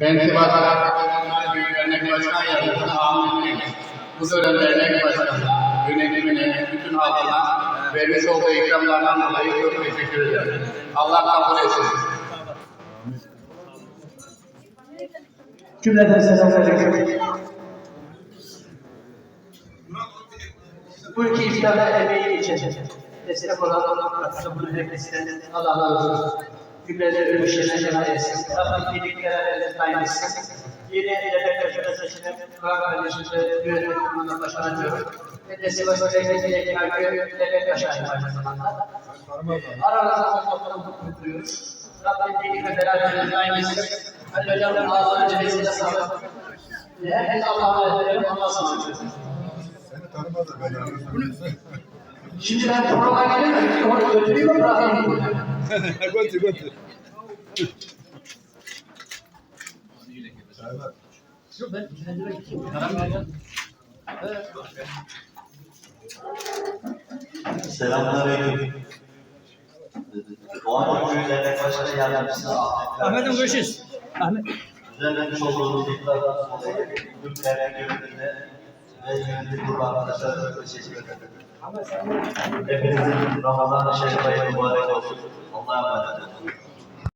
Ben Başkan Büyük Dernek Başkan Yardımcısı Ahmet. Bu dönem dernek başkanı yönetimine, bütün halkına vermiş olduğu ikramlardan dolayı çok teşekkür ederim. Allah kabul etsin. Cümleten selamünaleyküm. Bu iki iftara emeği için destek olan katılımın hepsinden Allah razı olsun. Cümleleri ölüşlerine şefa etsin. Rabbim birliklere daim etsin. Yeni hedef köşede seçilen Kur'an kardeşimizle yönetim kuruluna başlanacak. Kendisi başta beklediği kalbi devlet başkanı aynı zamanda. Aramızda topluluk kutluyoruz. Rabbim birlikte beraber daim etsin. Hadi hocam Allah'ın cebesine sağlık. Herkes Allah'a emanet Allah'a sağlık. Seni tanımadı ben. Şimdi ben programa gelemem. Onu götüreyim mi götür götür. Çaylar. Selamünaleyküm. Doğan Köprü Dernek Başkanı Yardımcısı Ahmet Ahmet'im görüşürüz. Ahmet. Düzenlemiş olduğumuz iftardan dolayı tüm dernek yönetimine ve yönetim kurulu arkadaşlarına çok teşekkür ederim. Hepinizin Ramazan-ı Şerif ayı mübarek olsun. መግባባት